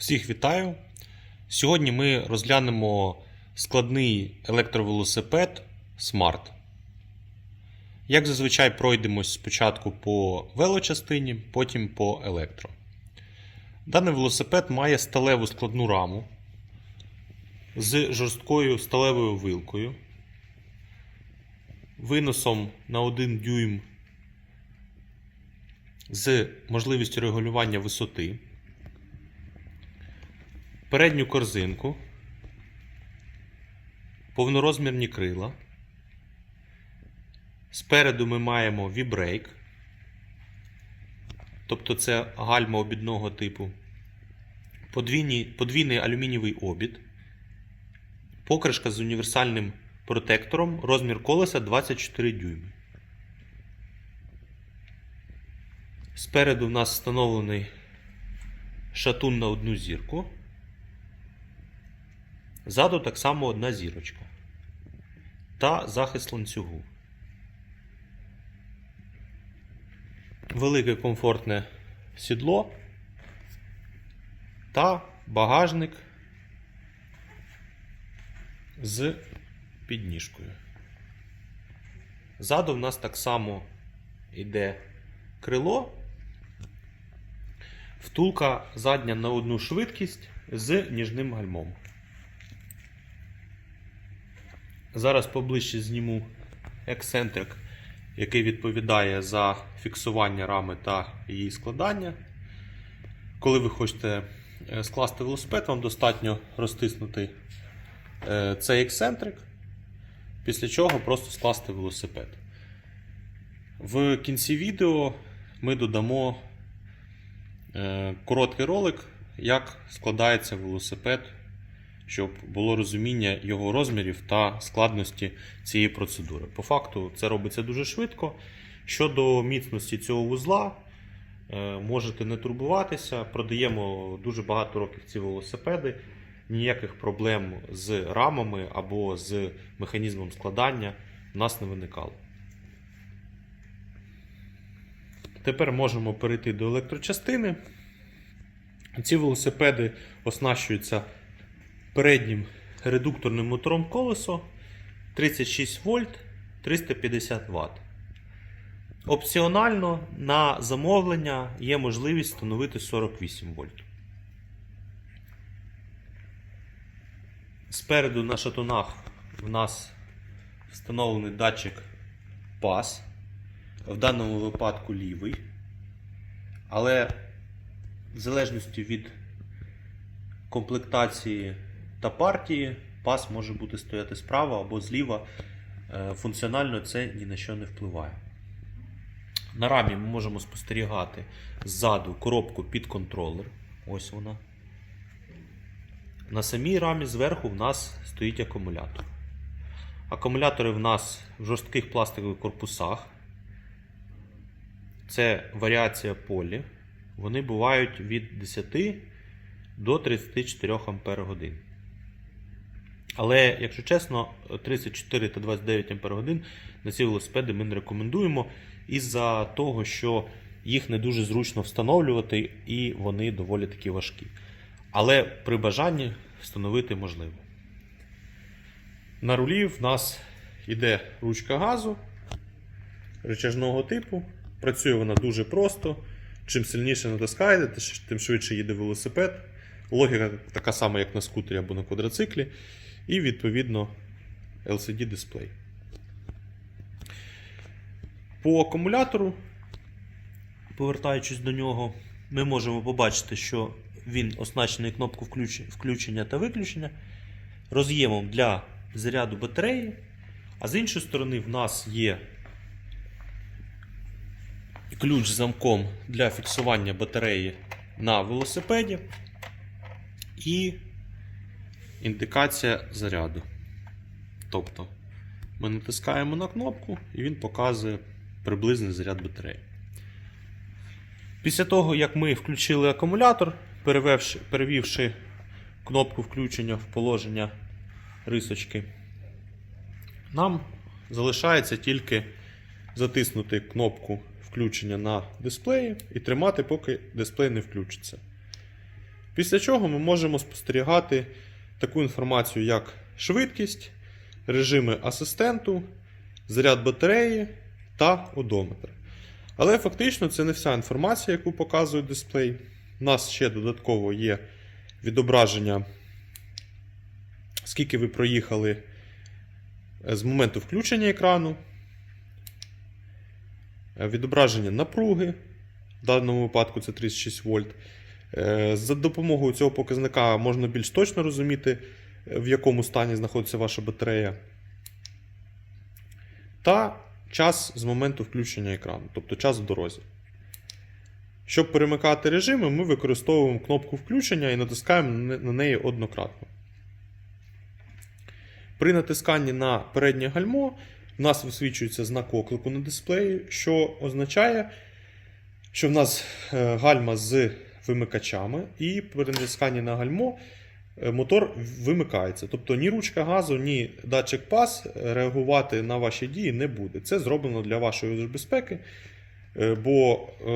Всіх вітаю! Сьогодні ми розглянемо складний електровелосипед Smart. Як зазвичай пройдемось спочатку по велочастині, потім по електро. Даний велосипед має сталеву складну раму з жорсткою сталевою вилкою, виносом на 1 дюйм з можливістю регулювання висоти передню корзинку, повнорозмірні крила. Спереду ми маємо вібрейк, тобто це гальма обідного типу, подвійний, подвійний алюмінієвий обід, покришка з універсальним протектором, розмір колеса 24 дюйми. Спереду в нас встановлений шатун на одну зірку. Ззаду так само одна зірочка. Та захист ланцюгу. Велике комфортне сідло та багажник з підніжкою. Ззаду в нас так само йде крило. Втулка задня на одну швидкість з ніжним гальмом. Зараз поближче зніму ексцентрик, який відповідає за фіксування рами та її складання. Коли ви хочете е, скласти велосипед, вам достатньо розтиснути е, цей ексцентрик, після чого просто скласти велосипед. В кінці відео ми додамо е, короткий ролик, як складається велосипед щоб було розуміння його розмірів та складності цієї процедури. По факту це робиться дуже швидко. Щодо міцності цього вузла, е, можете не турбуватися. Продаємо дуже багато років ці велосипеди. Ніяких проблем з рамами або з механізмом складання в нас не виникало. Тепер можемо перейти до електрочастини. Ці велосипеди оснащуються переднім редукторним мотором колесо 36 вольт 350 Вт. Опціонально на замовлення є можливість встановити 48 вольт. Спереду на шатунах в нас встановлений датчик пас. В даному випадку лівий. Але в залежності від комплектації та партії пас може бути стояти справа або зліва. Е, Функціонально це ні на що не впливає. На рамі ми можемо спостерігати ззаду коробку під контролер. Ось вона. На самій рамі зверху в нас стоїть акумулятор. Акумулятори в нас в жорстких пластикових корпусах. Це варіація полі. Вони бувають від 10 до 34 Ампер годин. Але, якщо чесно, 34 та 29 Ампер годин на ці велосипеди ми не рекомендуємо із-за того, що їх не дуже зручно встановлювати і вони доволі таки важкі. Але при бажанні встановити можливо. На рулі в нас йде ручка газу рычажного типу. Працює вона дуже просто. Чим сильніше натискаєте, тим швидше їде велосипед. Логіка така сама, як на скутері або на квадроциклі. І, відповідно, LCD дисплей. По акумулятору, повертаючись до нього, ми можемо побачити, що він оснащений кнопкою включення та виключення, роз'ємом для заряду батареї. А з іншої сторони, в нас є ключ з замком для фіксування батареї на велосипеді і індикація заряду. Тобто ми натискаємо на кнопку і він показує приблизний заряд батареї. Після того, як ми включили акумулятор, перевівши, перевівши кнопку включення в положення рисочки, нам залишається тільки затиснути кнопку включення на дисплеї і тримати, поки дисплей не включиться. Після чого ми можемо спостерігати таку інформацію, як швидкість, режими асистенту, заряд батареї та одометр. Але фактично це не вся інформація, яку показує дисплей. У нас ще додатково є відображення, скільки ви проїхали е, з моменту включення екрану, е, відображення напруги, в даному випадку це 36 вольт. Е, За допомогою цього показника можна більш точно розуміти, е, в якому стані знаходиться ваша батарея. Та час з моменту включення екрану, тобто час в дорозі. Щоб перемикати режими, ми використовуємо кнопку включення і натискаємо на неї однократно. При натисканні на переднє гальмо у нас висвічується знак оклику на дисплеї, що означає, що в нас е, гальма з вимикачами, і при натисканні на гальмо е, мотор вимикається. Тобто ні ручка газу, ні датчик пас реагувати на ваші дії не буде. Це зроблено для вашої безпеки. Е, Бо, е,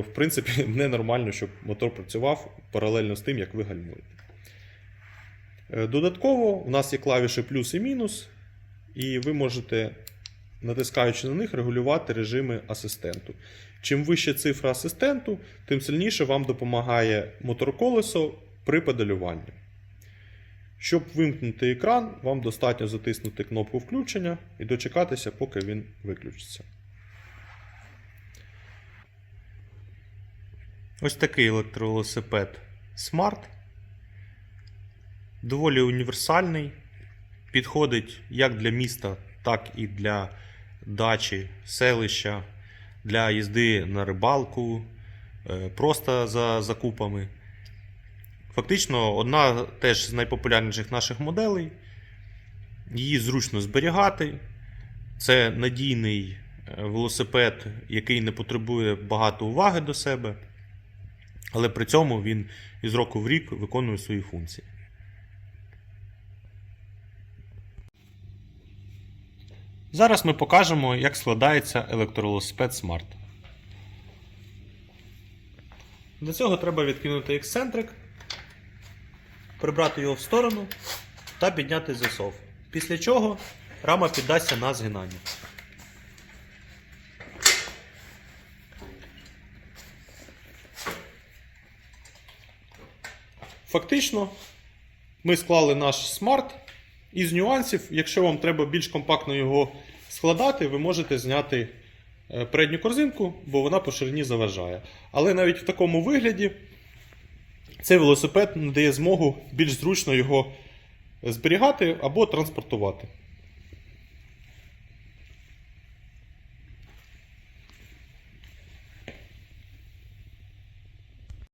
в принципі, ненормально, щоб мотор працював паралельно з тим, як ви гальмуєте. Е, Додатково, у нас є клавіші плюс і мінус, і ви можете, натискаючи на них, регулювати режими асистенту. Чим вища цифра асистенту, тим сильніше вам допомагає мотор-колесо при педалюванні. Щоб вимкнути екран, вам достатньо затиснути кнопку включення і дочекатися, поки він виключиться. Ось такий електровелосипед Smart. Доволі універсальний. Підходить як для міста, так і для дачі, селища, для їзди на рибалку, е, просто за закупами. Фактично, одна теж з найпопулярніших наших моделей. Її зручно зберігати. Це надійний е, велосипед, який не потребує багато уваги до себе, але при цьому він із року в рік виконує свої функції. Зараз ми покажемо, як складається електровелосипед Smart. Для цього треба відкинути ексцентрик, прибрати його в сторону та підняти засов. Після чого рама піддасться на згинання. Фактично, ми склали наш смарт. Із нюансів, якщо вам треба більш компактно його складати, ви можете зняти е, передню корзинку, бо вона по ширині заважає. Але навіть в такому вигляді цей велосипед надає змогу більш зручно його зберігати або транспортувати.